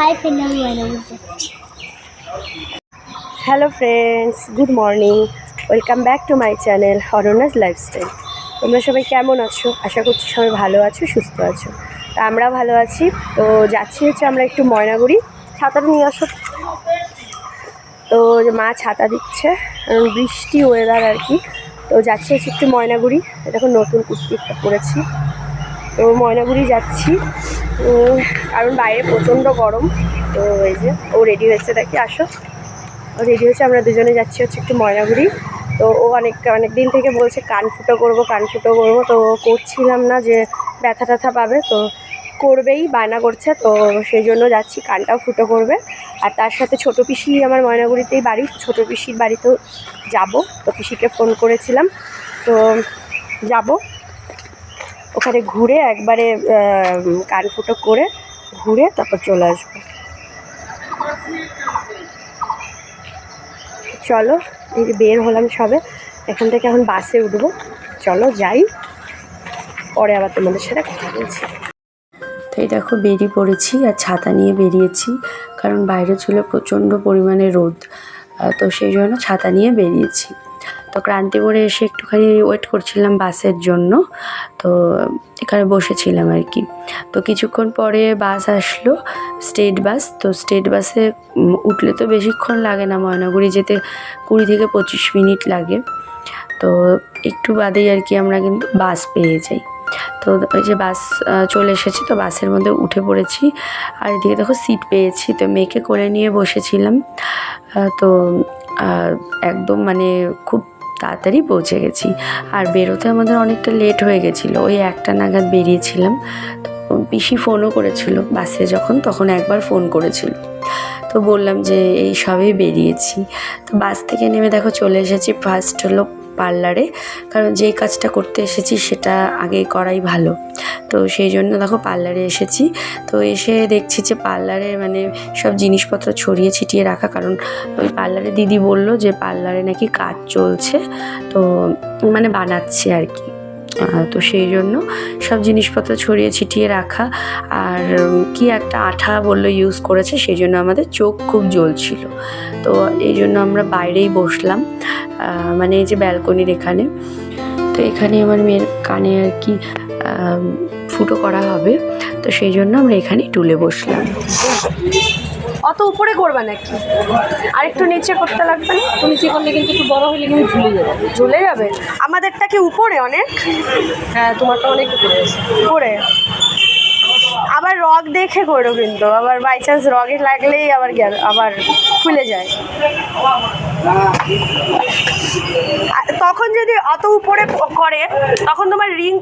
Hi hello friends good morning welcome back to my channel Aranya's lifestyle তোমরা সবাই কেমন আছো? আশা করছি সবাই ভালো আছো, সুস্থ আছো। তা আমরা ভালো আছি। তো যাচ্ছি হচ্ছে আমরা একটু ময়নাগুড়ি ছাতাটা নিয়ে আসো। তো মা ছাতা দিচ্ছে বৃষ্টি ওয়েদার আর কি। তো যাচ্ছি হচ্ছে একটু ময়নাগুড়ি। দেখো নতুন কুর্তি একটা পরেছি। তো ময়নাগুড়ি যাচ্ছি। কারণ বাইরে প্রচণ্ড গরম, তো এই যে ও রেডি হয়েছে, দেখি, আসো। ও রেডি হয়েছে, আমরা দুজনে যাচ্ছি হচ্ছে একটু ময়নাগুড়ি। তো ও অনেক অনেক দিন থেকে বলছে কান ফুটো করব, কান ফুটো করব, তো করছিলাম না যে ব্যথা ট্যাথা পাবে, তো করবেই, বায়না করছে, তো সেই জন্য যাচ্ছি, কানটাও ফুটো করবে। আর তার সাথে ছোটো পিসি আমার ময়নাগুড়িতেই বাড়ি, ছোটো পিসির বাড়িতেও যাব, তো পিসিকে ফোন করেছিলাম, তো যাব। ওখানে ঘুরে একবারে কান ফুটো করে ঘুরে তারপর চলে আসব। চলো, এই বের হলাম সবে, এখান থেকে এখন বাসে উঠবো। চলো যাই, পরে আবার তোমাদের সাথে কথা বলছি। তো এই দেখো বেরিয়ে পড়েছি আর ছাতা নিয়ে বেরিয়েছি, কারণ বাইরে ছিল প্রচণ্ড পরিমাণে রোদ তো সেই জন্য ছাতা নিয়ে বেরিয়েছি। তো ক্রান্তিপুরে এসে একটুখানি ওয়েট করছিলাম বাসের জন্য। তো এখানে বসেছিলাম আর কি। তো কিছুক্ষণ পরে বাস আসলো স্টেট বাস তো স্টেট বাসে উঠলে তো বেশিক্ষণ লাগে না ময়নাগুড়ি যেতে, কুড়ি থেকে পঁচিশ মিনিট লাগে। তো একটু বাদেই আর কি আমরা কিন্তু বাস পেয়ে যাই। তো ওই যে বাস চলে এসেছি, তো বাসের মধ্যে উঠে পড়েছি। আর এদিকে দেখো সিট পেয়েছি, তো মেয়েকে কোলে নিয়ে বসেছিলাম। তো একদম মানে খুব তাড়াতাড়ি পৌঁছে গেছি। আর বেরোতে আমাদের অনেকটা লেট হয়ে গেছিল। ওই একটা নাগাদ বেরিয়েছিলাম। তো পিসি ফোনও করেছিল বাসে যখন, তখন একবার ফোন করেছিল। তো বললাম যে, এই সবেই বেরিয়েছি। তো বাস থেকে নেমে দেখো চলে এসেছি ফার্স্ট হলো পার্লারে। কারণ যেই কাজটা করতে এসেছি সেটা আগে করাই ভালো। তো সেই জন্য দেখো পার্লারে এসেছি। তো এসে দেখছি যে পার্লারে মানে সব জিনিসপত্র ছড়িয়ে ছিটিয়ে রাখা। কারণ ওই পার্লারে দিদি বলল যে পার্লারে নাকি কাজ চলছে। তো মানে বানাচ্ছে আর কি। তো সেই জন্য সব জিনিসপত্র ছড়িয়ে ছিটিয়ে রাখা। আর কি একটা আঠা বলল ইউজ করেছে, সেই জন্য আমাদের চোখ খুব জ্বলছিল। তো এই জন্য আমরা বাইরেই বসলাম মানে এই যে ব্যালকনির এখানে। তো এখানে আমার মেয়ের কানে আর কি ফুটো করা হবে। তো সেই জন্য আমরা এখানেই টুলে বসলাম। অত উপরে করবে নাকি? আর একটু নিচে করতে লাগবে না? নিচে করলে কিন্তু একটু বড় হলে কিন্তু ঝুলে যাবে। ঝুলে যাবে? আমাদেরটা কি উপরে অনেক? হ্যাঁ তোমারটা অনেক উপরে উপরে? আবার রগ দেখে করো কিন্তু। আবার বাই চান্স রগে লাগলেই আবার আবার খুলে যায়। তখন যদি অত উপরে করে, তখন তোমার রিং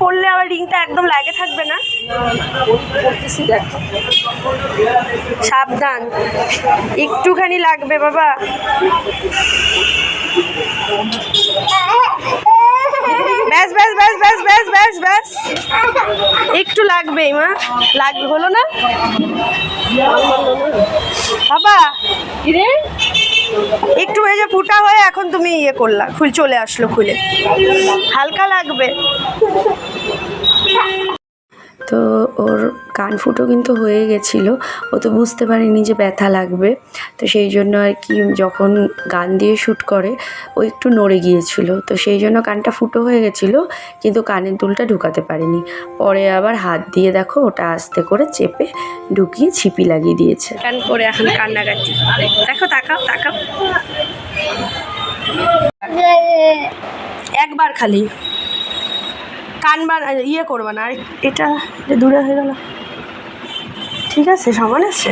পড়লে আবার রিংটা একদম লাগে থাকবে না? সাবধান। একটুখানি লাগবে বাবা। ব্যাস ব্যাস ব্যাস ব্যাস ব্যাস ব্যাস ব্যাস। একটু লাগবেই মা। লাগবে হলো না? বাবা, কিরে? একটু যে ফুটা হয়ে এখন তুমি ইয়ে করলা খুল চলে আসলো খুলে। হালকা লাগবে। তো ওর কান ফুটো কিন্তু হয়ে গেছিল। ও তো বুঝতে পারেনি যে ব্যথা লাগবে। তো সেই জন্য আর কি যখন গান দিয়ে শ্যুট করে, ও একটু নড়ে গিয়েছিল। তো সেই জন্য কানটা ফুটো হয়ে গেছিল, কিন্তু কানের দুলটা ঢুকাতে পারেনি। পরে আবার হাত দিয়ে দেখো, ওটা আস্তে করে চেপে ঢুকিয়ে ছিপি লাগিয়ে দিয়েছে। কান করে এখন কান্নাকাটি। দেখো, তাকাও তাকাও। একবার খালি। কান বা ইয়ে করবা না। আর, এটা দূরে হয়ে গেল। ঠিক আছে, সমান আছে?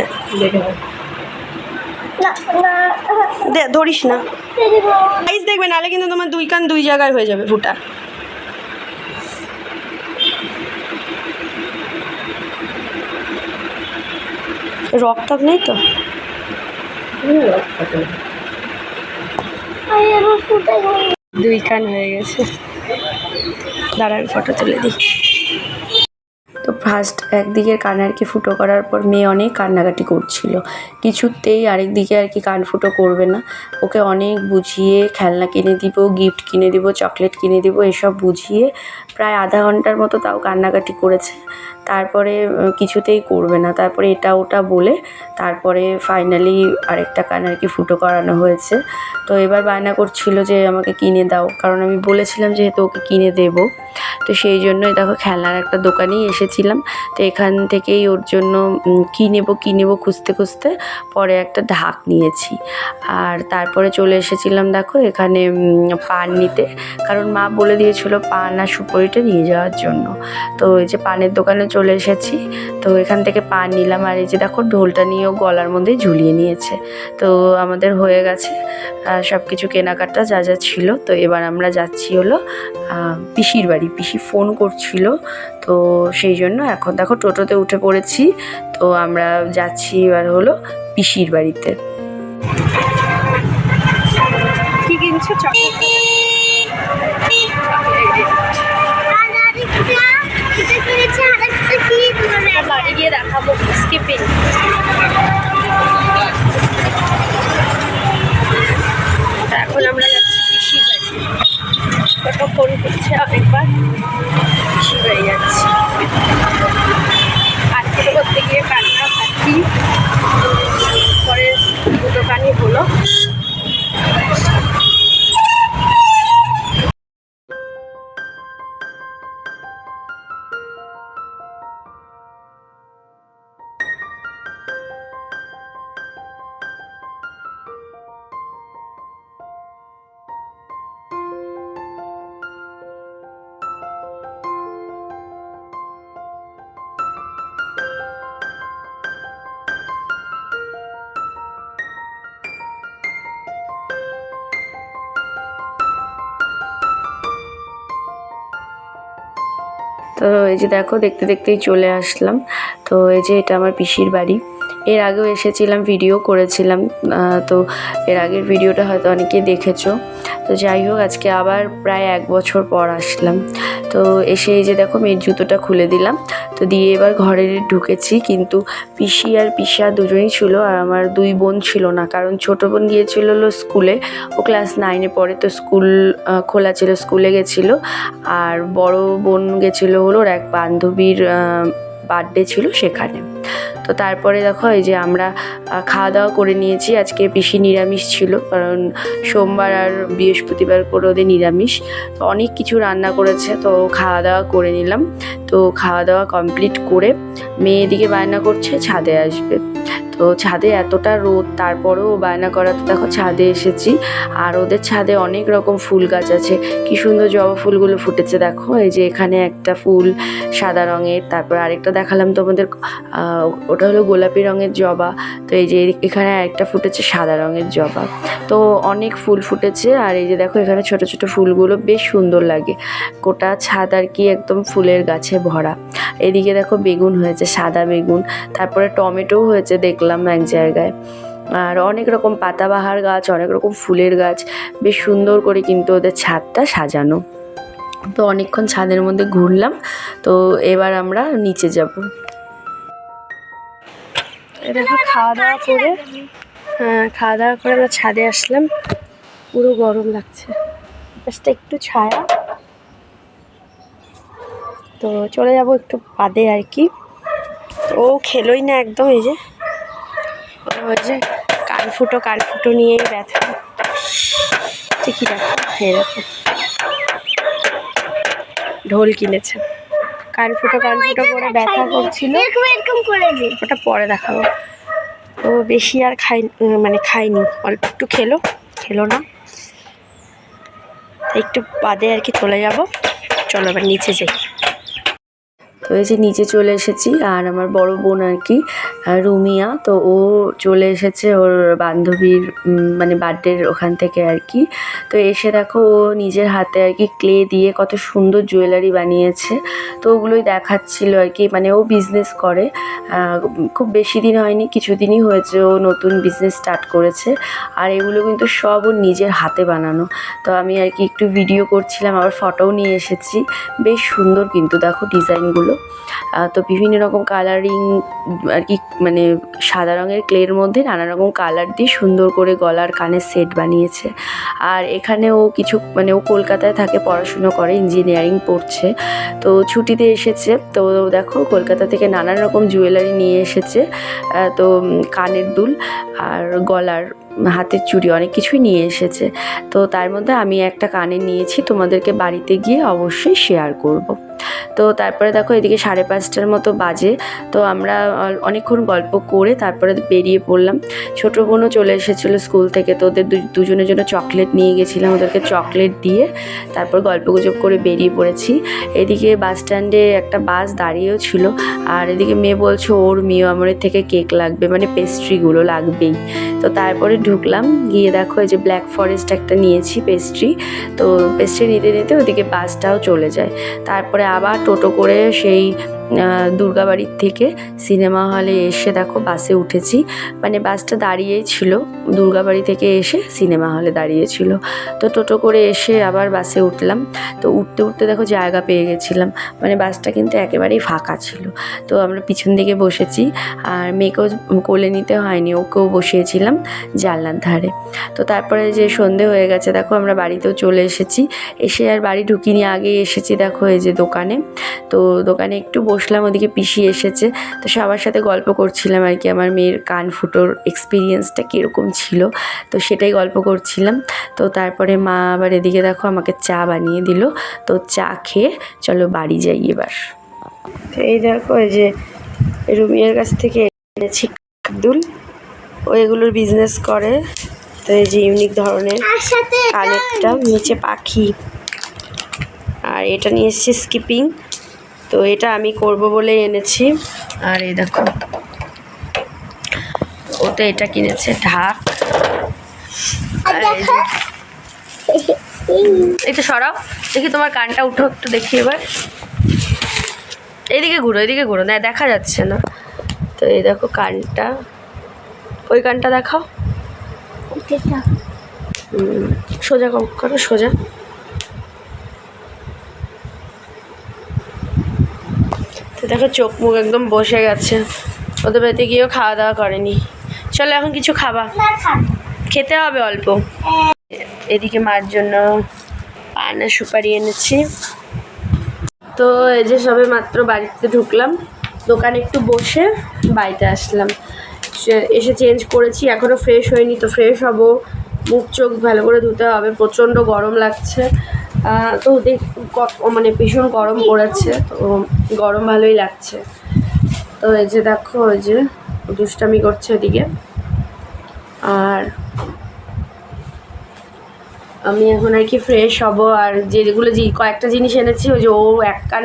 ধরিস না। সাইজ দেখবে নাহলে কিন্তু তোমার দুই কান দুই জায়গায় হয়ে যাবে ফুটা। রক টক নেই তো? দুই কান হয়ে গেছে। দাঁড়ার ফটো তুলে দিই। ফার্স্ট একদিকের কান আর কি ফুটো করার পর মেয়ে অনেক কান্নাকাটি করছিল। কিছুতেই আরেক দিকে আর কি কান ফুটো করবে না। ওকে অনেক বুঝিয়ে খেলনা কিনে দিব গিফট কিনে দিব চকলেট কিনে দিব, এসব বুঝিয়ে প্রায় আধা ঘণ্টার মতো তাও কান্নাকাটি করেছে। তারপরে কিছুতেই করবে না। তারপরে এটা ওটা বলে তারপরে ফাইনালি আরেকটা কান আর কি ফুটো করানো হয়েছে। তো এবার বায়না করছিল যে আমাকে কিনে দাও। কারণ আমি বলেছিলাম যেহেতু ওকে কিনে দেবো। তো সেই জন্যই দেখো খেলনার একটা দোকানেই এসেছিলাম। তো এখান থেকেই ওর জন্য কী নেব কী নেব খুঁজতে খুঁজতে পরে একটা ঢাক নিয়েছি। আর তারপরে চলে এসেছিলাম দেখো এখানে পান নিতে। কারণ মা বলে দিয়েছিল পান আর সুপারিটা নিয়ে যাওয়ার জন্য। তো এই যে পানের দোকানে চলে এসেছি। তো এখান থেকে পান নিলাম আর এই যে দেখো ঢোলটা নিয়েও গলার মধ্যে ঝুলিয়ে নিয়েছে। তো আমাদের হয়ে গেছে। সব কিছু কেনাকাটা যা যা ছিল। তো এবার আমরা যাচ্ছি হলো পিসির বাড়ি। পিসি ফোন করছিল। তো সেই জন্য এখন দেখো টোটোতে উঠে পড়েছি, তো আমরা যাচ্ছি এবার হলো পিসির বাড়িতে। কি কিনছো? চকলেট। তো এই যে দেখো, দেখতে দেখতেই চলে আসলাম। তো এই যে এটা আমার পিসির বাড়ি। এর আগেও এসেছিলাম ভিডিও করেছিলাম। তো এর আগের ভিডিওটা হয়তো অনেকেই দেখেছ। তো যাই হোক, আজকে আবার প্রায় এক বছর পর আসলাম। তো এসে এই যে দেখো, মেয়ের জুতোটা খুলে দিলাম। তো দিয়ে এবার ঘরে ঢুকেছি, কিন্তু পিসি আর পিসা দুজনেই ছিল আর আমার দুই বোন ছিল না। কারণ ছোট বোন গিয়েছিল স্কুলে, ও ক্লাস নাইনে পড়ে, তো স্কুল খোলা ছিল, স্কুলে গেছিল। আর বড় বোন গেছিল হলো ওর এক বান্ধবীর বার্থডে ছিল সেখানে। তো তারপরে দেখো এই যে আমরা খাওয়া দাওয়া করে নিয়েছি। আজকে পিসি নিরামিষ ছিল, কারণ সোমবার আর বৃহস্পতিবার করে ওদের নিরামিষ। তো অনেক কিছু রান্না করেছে, তো খাওয়া দাওয়া করে নিলাম। তো খাওয়া দাওয়া কমপ্লিট করে মেয়ে এদিকে বায়না করছে, ছাদে আসবে। তো ছাদে এতটা রোদ, তারপরেও বায়না করাতে দেখো ছাদে এসেছি। আর ওদের ছাদে অনেক রকম ফুল গাছ আছে। কি সুন্দর জবা ফুলগুলো ফুটেছে দেখো। এই যে এখানে একটা ফুল সাদা রঙের, তারপর আরেকটা দেখালাম তোমাদের ওটা হলো গোলাপি রঙের জবা। তো এই যে এখানে একটা ফুটেছে সাদা রঙের জবা। তো অনেক ফুল ফুটেছে আর এই যে দেখো এখানে ছোট ছোট ফুলগুলো বেশ সুন্দর লাগে। গোটা ছাদ আর কি একদম ফুলের গাছে ভরা। এদিকে দেখো বেগুন হয়েছে, সাদা বেগুন, তারপরে টমেটো হয়েছে দেখলাম। এক জায়গায়। আর অনেক রকম পাতাবাহার গাছ, অনেক রকম ফুলের গাছ, বেশ সুন্দর করে কিন্তু ওদের ছাদটা সাজানো। তো অনেকক্ষণ ছাদের মধ্যে ঘুরলাম, তো এবার আমরা নিচে যাব। দেখো, খাওয়া দাওয়া করে। হ্যাঁ খাওয়া দাওয়া করে আমরা ছাদে আসলাম। পুরো গরম লাগছে। জাস্ট একটু ছায়া। তো চলে যাব একটু বাদে আর কি। ও খেলোই না একদম এই যে। ওই যে কান ফুটো কান ফুটো নিয়েই ব্যথা। ঠিকই দেখো দেখো। ঢোল কিনেছে। কান ফুটো কান ফুটো করে ব্যথা করছিল। এরকম এরকম করে ওটা পরে দেখাবো। ও বেশি আর খাই মানে খাইনি অল্প একটু খেলো খেলো না। একটু বাদে আর কি চলে যাব। চলো এবার নিচে যাই। তো এই যে নিচে চলে এসেছি আর আমার বড় বোন আর কি রুমিয়া। তো ও চলে এসেছে ওর বান্ধবীর মানে বার্থডের ওখান থেকে আর কি। তো এসে দেখো ও নিজের হাতে আর কি ক্লে দিয়ে কত সুন্দর জুয়েলারি বানিয়েছে। তো ওগুলোই দেখাচ্ছিল আর কি মানে ও বিজনেস করে। খুব বেশি দিন হয়নি, কিছুদিনই হয়েছে ও নতুন বিজনেস স্টার্ট করেছে। আর এগুলো কিন্তু সব ওর নিজের হাতে বানানো। তো আমি আর কি একটু ভিডিও করছিলাম, আবার ফটোও নিয়ে এসেছি। বেশ সুন্দর কিন্তু দেখো ডিজাইনগুলো তো বিভিন্ন রকম কালারিং আর কি মানে সাদা রঙের ক্লের মধ্যে নানা রকম কালার দিয়ে সুন্দর করে গলার কানের সেট বানিয়েছে। আর এখানে ও কিছু মানে ও কলকাতায় থাকে, পড়াশুনো করে ইঞ্জিনিয়ারিং পড়ছে। তো ছুটিতে এসেছে, তো দেখো কলকাতা থেকে নানান রকম জুয়েলারি নিয়ে এসেছে তো কানের দুল আর গলার হাতের চুড়ি, অনেক কিছুই নিয়ে এসেছে। তো তার মধ্যে আমি একটা কানে নিয়েছি, তোমাদেরকে বাড়িতে গিয়ে অবশ্যই শেয়ার করব। তো তারপরে দেখো এদিকে সাড়ে পাঁচটার মতো বাজে। তো আমরা অনেকক্ষণ গল্প করে তারপরে বেরিয়ে পড়লাম। ছোটো বোনও চলে এসেছিল স্কুল থেকে, তো ওদের দুজনের জন্য চকলেট নিয়ে গেছিলাম। ওদেরকে চকলেট দিয়ে তারপর গল্প গুজব করে বেরিয়ে পড়েছি। এদিকে বাস স্ট্যান্ডে একটা বাস দাঁড়িয়েও ছিল। আর এদিকে মেয়ে বলছে, ওর মিও আমরের থেকে কেক লাগবে মানে পেস্ট্রিগুলো লাগবেই। তো তারপরে ঢুকলাম, গিয়ে দেখো এই যে ব্ল্যাক ফরেস্ট একটা নিয়েছি পেস্ট্রি। তো পেস্ট্রি নিতে নিতে ওদিকে বাসটাও চলে যায়। তারপরে আবার টোটো করে সেই দুর্গাবাড়ির থেকে সিনেমা হলে এসে দেখো, বাসে উঠেছি। মানে বাসটা দাঁড়িয়েই ছিল। দুর্গাবাড়ি থেকে এসে সিনেমা হলে দাঁড়িয়েছিল তো টোটো করে এসে আবার বাসে উঠলাম। তো উঠতে উঠতে দেখো জায়গা পেয়ে গেছিলাম। মানে বাসটা কিন্তু একেবারেই ফাঁকা ছিল। তো আমরা পিছন দিকে বসেছি। আর মেয়েকেও কোলে নিতে হয়নি, ওকেও বসিয়েছিলাম জানলার ধারে। তো তারপরে যে সন্ধে হয়ে গেছে, দেখো আমরা বাড়িতেও চলে এসেছি। এসে আর বাড়ি ঢুকিনি আগে এসেছি দেখো এই যে দোকানে। তো দোকানে একটু বসলাম ওদিকে পিসি এসেছে। তো সবার সাথে গল্প করছিলাম আর কি আমার মেয়ের কান ফুটোর এক্সপিরিয়েন্সটা কীরকম ছিল। তো সেটাই গল্প করছিলাম। তো তারপরে মা আবার এদিকে দেখো আমাকে চা বানিয়ে দিল। তো চা খেয়ে চলো বাড়ি যাই এবার। তো এই দেখো এই যে রুমিয়ার কাছ থেকে এনেছি আব্দুল ও এগুলোর বিজনেস করে। তো এই যে ইউনিক ধরনের কানেরটা নিচে পাখি। আর এটা নিয়ে এসেছি স্কিপিং তো এটা আমি করব বলে এনেছি। আর এই দেখো ও তো এটা কিনেছে ঢাক। একটু সরাও দেখি তোমার কানটা উঠো একটু দেখি এবার। এইদিকে ঘুরো এইদিকে ঘুরো। না দেখা যাচ্ছে না। তো এই দেখো কানটা। ওই কানটা দেখাও। সোজা কম করো সোজা। দেখো চোখ মুখ একদম বসে গেছে। ওদের বাড়িতে গিয়েও খাওয়া দাওয়া করেনি। চলো এখন কিছু খাবা। খেতে হবে অল্প। এদিকে মার জন্য পানা সুপারি এনেছি। তো এই যে সবে মাত্র বাড়িতে ঢুকলাম। দোকানে একটু বসে বাড়িতে আসলাম। এসে চেঞ্জ করেছি এখনও ফ্রেশ হয়নি তো ফ্রেশ হব। মুখ চোখ ভালো করে ধুতে হবে প্রচণ্ড গরম লাগছে। তো দেখ মানে ভীষণ গরম পড়েছে, তো গরম ভালোই লাগছে। তো এই যে দেখো ওই যে দুষ্টামি করছে ওদিকে। আর আমি এখন আর কি ফ্রেশ হব, আর যেগুলো যে কয়েকটা জিনিস এনেছি, ওই যে ও এক কান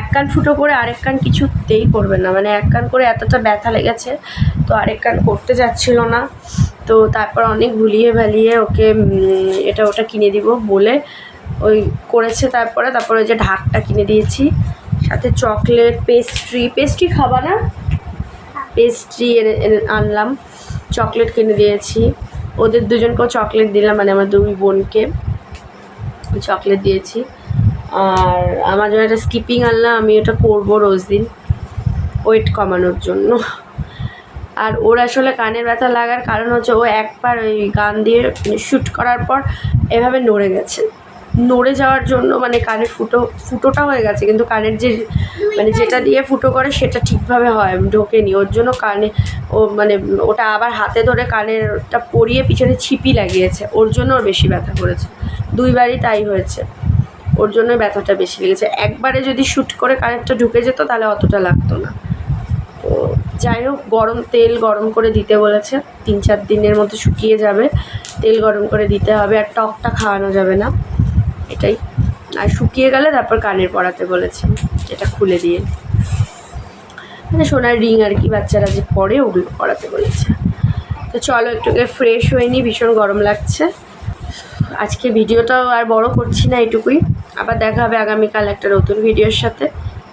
এক কান ফুটো করে আরেক কান কিছুতেই করবে না। মানে এক কান করে এতটা ব্যথা লেগেছে, তো আরেক কান করতে যাচ্ছিল না। তো তারপর অনেক ভুলিয়ে ভালিয়ে ওকে এটা ওটা কিনে দিব বলে ওই করেছে তারপরে তারপরে ওই যে ঢাকটা কিনে দিয়েছি। সাথে চকলেট পেস্ট্রি পেস্ট্রি খাবা না? পেস্ট্রি এনে আনলাম, চকলেট কিনে দিয়েছি। ওদের দুজনকেও চকলেট দিলাম মানে আমার দুই বোনকে। চকলেট দিয়েছি। আর আমার জন্য একটা স্কিপিং আনলাম, আমি ওটা করব রোজ দিন। ওয়েট কমানোর জন্য। আর ওর আসলে কানের ব্যথা লাগার কারণ হচ্ছে ও একবার ওই গান দিয়ে শ্যুট করার পর এভাবে নড়ে গেছে। নড়ে যাওয়ার জন্য মানে কানের ফুটো, ফুটোটা হয়ে গেছে, কিন্তু কানের যে মানে যেটা দিয়ে ফুটো করে সেটা ঠিকভাবে হয়, ঢোকেনি। ওর জন্য কানে, ও মানে ওটা আবার হাতে ধরে কানেরটা পরিয়ে পিছনে ছিপি লাগিয়েছে। ওর জন্য ওর বেশি ব্যথা করেছে। দুইবারই তাই হয়েছে। ওর জন্য ব্যথাটা বেশি লেগেছে। একবারে যদি শ্যুট করে কানেরটা ঢুকে যেত, তাহলে অতটা লাগতো না। তো যাই হোক, গরম তেল গরম করে দিতে বলেছে। তিন চার দিনের মধ্যে শুকিয়ে যাবে। তেল গরম করে দিতে হবে। আর টকটা খাওয়ানো যাবে না। এটাই। আর শুকিয়ে গেলে তারপর কানের পরাতে বলেছে এটা খুলে দিয়ে। মানে সোনার রিং আর কি বাচ্চারা যে পরে ওগুলো পরাতে বলেছে। তো চলো একটু ফ্রেশ হয়ে নি ভীষণ গরম লাগছে। আজকে ভিডিওটাও আর বড় করছি না এটুকুই। আবার দেখা হবে আগামীকাল একটা নতুন ভিডিওর সাথে।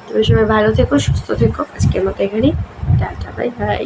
তুমি সবাই ভালো থেকো, সুস্থ থেকো। আজকের মতো এখানেই। Tata bye bye